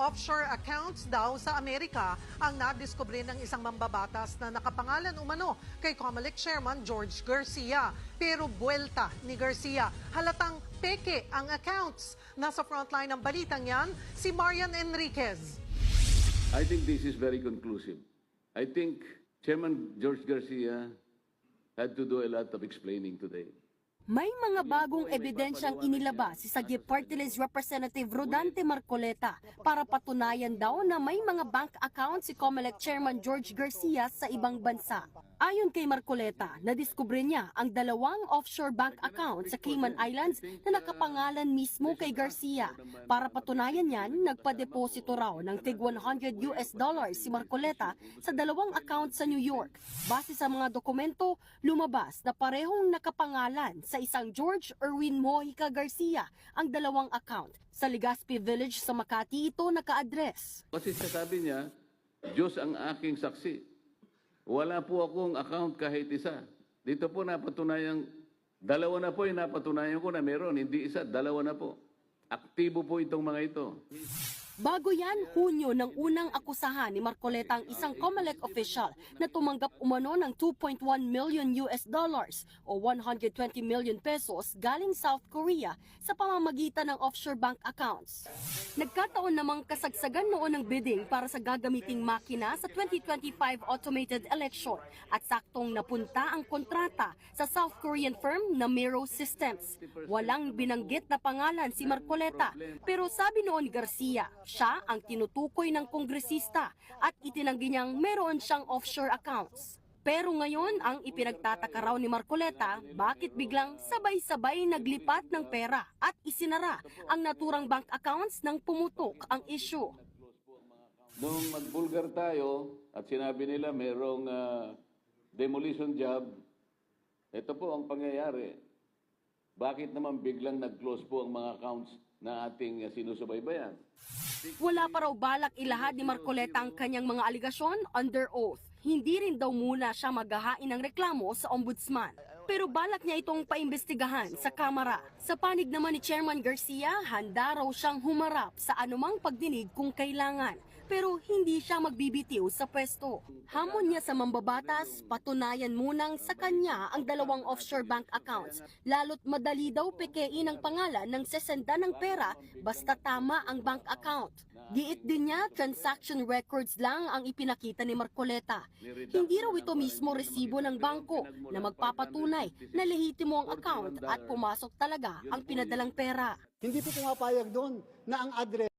offshore accounts daw sa Amerika ang nadiskubre ng isang mambabatas na nakapangalan umano kay Comelec Chairman George Garcia. Pero buwelta ni Garcia, halatang peke ang accounts. Nasa frontline ng balitang yan, si Marian Enriquez. I think this is very conclusive. I think Chairman George Garcia had to do a lot of explaining today. May mga bagong ebidensyang inilabas si Sagip Party List Representative Rodante Marcoleta para patunayan daw na may mga bank account si Comelec Chairman George Garcia sa ibang bansa. Ayon kay Marcoleta, nadiskubre niya ang dalawang offshore bank account sa Cayman Islands na nakapangalan mismo kay Garcia. Para patunayan niyan, nagpadeposito raw ng tig 100 US dollars si Marcoleta sa dalawang account sa New York. Base sa mga dokumento, lumabas na parehong nakapangalan sa isang George Erwin Mojica Garcia ang dalawang account. Sa Legazpi Village sa Makati ito naka-address. Kasi sasabi niya, Diyos ang aking saksi. Wala po akong account kahit isa. Dito po napatunayan, dalawa na po yung napatunayan ko na meron, hindi isa, dalawa na po. Aktibo po itong mga ito. Bago yan, Hunyo ng unang akusahan ni Marcoleta ang isang COMELEC official na tumanggap umano ng 2.1 million US dollars o 120 million pesos galing South Korea sa pamamagitan ng offshore bank accounts. Nagkataon namang kasagsagan noon ng bidding para sa gagamiting makina sa 2025 automated election at saktong napunta ang kontrata sa South Korean firm na Miro Systems. Walang binanggit na pangalan si Marcoleta pero sabi noon Garcia, siya ang tinutukoy ng kongresista at itinanggi niyang meron siyang offshore accounts. Pero ngayon, ang ipinagtataka raw ni Marcoleta, bakit biglang sabay-sabay naglipat ng pera at isinara ang naturang bank accounts nang pumutok ang issue. Nung magbulgar tayo at sinabi nila merong ah, demolition job, ito po ang pangyayari. Bakit naman biglang nag-close po ang mga accounts na ating ah, sinusubaybayan? Wala pa raw balak ilahad ni Marcoleta ang kanyang mga aligasyon under oath. Hindi rin daw muna siya maghahain ng reklamo sa ombudsman. Pero balak niya itong paimbestigahan sa Kamara. Sa panig naman ni Chairman Garcia, handa raw siyang humarap sa anumang pagdinig kung kailangan. Pero hindi siya magbibitiw sa pwesto. Hamon niya sa mambabatas, patunayan munang sa kanya ang dalawang offshore bank accounts. Lalo't madali daw pekein ang pangalan ng sesenda ng pera basta tama ang bank account. Giit din niya, transaction records lang ang ipinakita ni Marcoleta. Hindi raw ito mismo resibo ng bangko na magpapatunay na lehitimo ang account at pumasok talaga ang pinadalang pera. Hindi po pumapayag doon na ang address